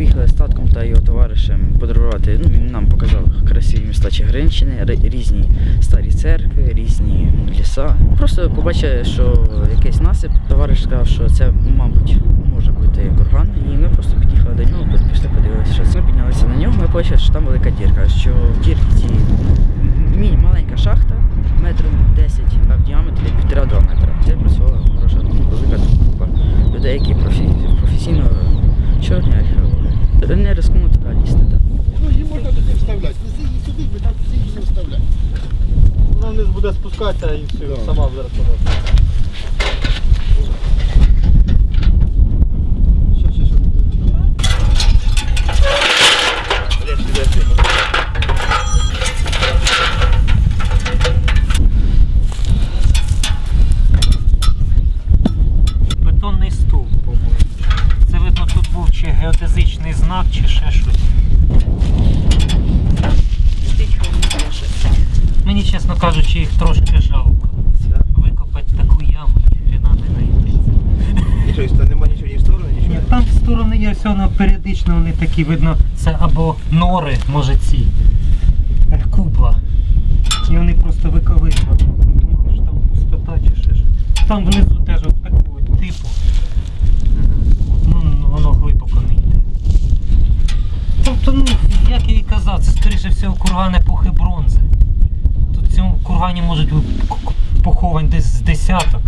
поїхали з татком та його товаришем подорожувати. Ну, він нам показав красиві міста Чигиринщини, ри- різні старі церкви, різні ліса. Просто побачили, що якийсь насип. Товариш сказав, що це, мабуть, може бути курган. І ми просто під'їхали до нього, пішли подивилися. Ми піднялися на нього, ми побачили, що там велика дірка, що в дірці Не рискну туди лізти. Так. Ну, її можна туди вставляти. Неси її сюди, ми там всі її не вставляти. Вона вниз буде спускатися і все, Да. сама буде розкладатися. Що, що, що? Бетонний стовп, по-моєму. Це видно, тут був чи геодезичний знак, чи ще щось. Мені, чесно кажучи, їх трошки жалко. Викопати таку яму і хрена не знайти. Нічого, там нема нічого ні в сторону, нічого. Там з сторони є все воно періодично, вони такі, видно, це або нори, може ці е, кубла. І вони просто виковирювали. Думали, що там пустота чи ще щось. Там внизу теж от такого типу. Ну, воно глибоко не йде. Тобто, ну, як я і казав, це скоріше всього курган епохи бронзи. Тут в цьому кургані можуть бути поховань десь з десяток.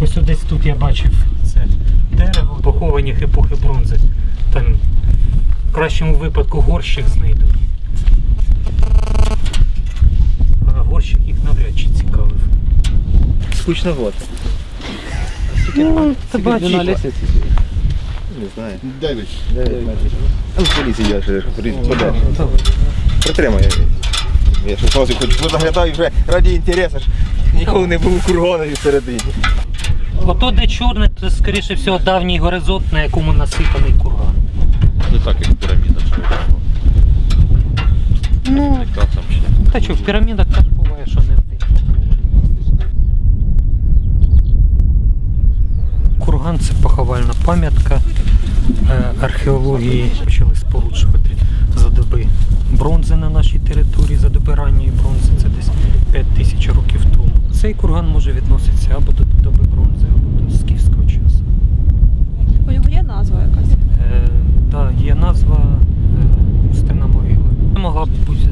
Ось десь тут я бачив це дерево поховані епохи бронзи. Там в кращому випадку горщик знайдуть. А горщик їх навряд чи цікавив. Скучновато. Ну, ти бачиш. Не знаю. Дев'ять. Ну, в поліції я ж подав. Притримай. Я ж хочу, бо заглядаю вже раді інтересу, ж ніколи не був у кургонові всередині. Ото де чорне, це скоріше всього давній горизонт, на якому насипаний курган. Не так, як піраміда, що. Ну, Яка там ще. та що, в пірамідах теж буває, що не один. Курган це поховальна пам'ятка е, археології. Почали доби бронзи на нашій території, за добиранням бронзи, це десь 5 тисяч років тому. Цей курган може відноситися або до доби бронзи, або до скіфського часу. У нього є назва якась? Е, да, є назва е, Пустина могила. Це Могла б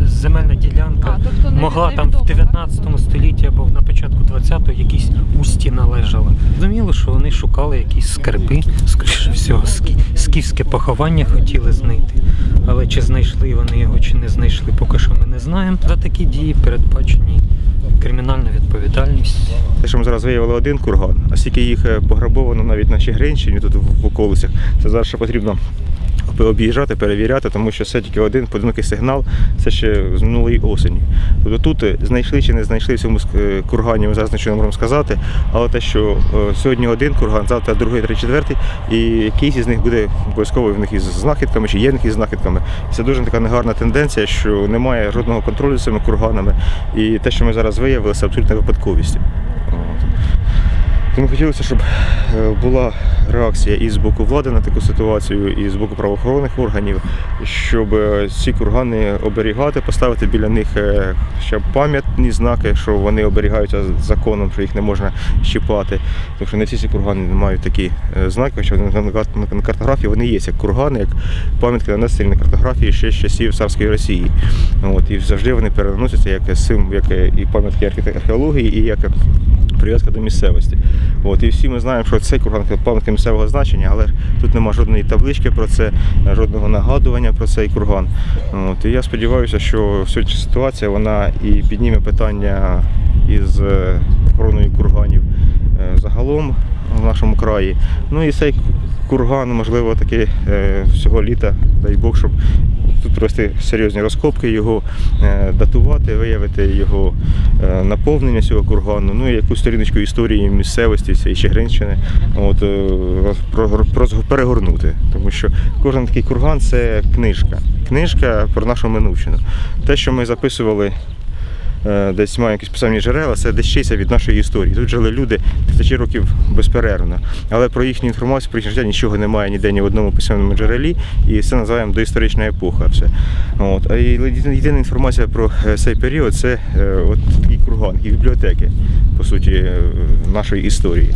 земельна ділянка, А, тобто не- могла там в невідомо, 19 так? столітті або на початку 20-го якісь усті належали. Зрозуміло, що вони шукали якісь скарби, скоріше всього, скі- скіфське поховання хотіли знайти. Але чи знайшли вони його, чи не знайшли, поки що ми не знаємо. За такі дії передбачені кримінальна відповідальність. Те, що ми зараз виявили один курган, а скільки їх е, пограбовано навіть на Чигиринщині, тут в в околицях, це зараз ще потрібно об'їжджати, перевіряти, тому що все тільки один поодинокий сигнал, це ще з минулої осені. Тобто тут е, знайшли чи не знайшли в цьому е, кургані, ми зараз нічого не можемо сказати, але те, що е, сьогодні один курган, завтра другий, третій, четвертий, і якийсь із них буде обов'язково в них із знахідками, чи є в них із знахідками. Це дуже така негарна тенденція, що немає жодного контролю за цими курганами. І те, що ми зараз виявили, це абсолютна випадковість. Тому хотілося, щоб е, була реакція і з боку влади на таку ситуацію, і з боку правоохоронних органів, щоб е, ці кургани оберігати, поставити біля них е, ще пам'ятні знаки, що вони оберігаються законом, що їх не можна чіпати. Тому що не всі ці кургани мають такі знаки, хоча на картографії вони є як кургани, як пам'ятки нанесені на картографії ще з часів царської Росії. От, і завжди вони переносяться як сим, як і пам'ятки археології, і як прив'язка до місцевості. От, і всі ми знаємо, що цей курган пам'ятки місцевого значення, але тут немає жодної таблички про це, жодного нагадування про цей курган. От, і я сподіваюся, що сьогодні ситуація вона і підніме питання із е, охороною курганів е, загалом в нашому краї. Ну і цей курган, можливо, таки е, всього літа, дай Бог, щоб тут провести серйозні розкопки, його е, датувати, виявити його е, наповнення цього кургану, ну і якусь сторіночку історії місцевості цієї Чигиринщини от, перегорнути. Тому що кожен такий курган це книжка. Книжка про нашу минувщину. Те, що ми записували десь має якісь писемні джерела, це чийся від нашої історії. Тут жили люди тисячі років безперервно. Але про їхню інформацію, про їхнє життя нічого немає ніде ні в одному писемному джерелі, і це називаємо доісторична епоха. Все. От. А єдина інформація про е, цей період це е, от такий курган і бібліотеки, по суті, е, нашої історії.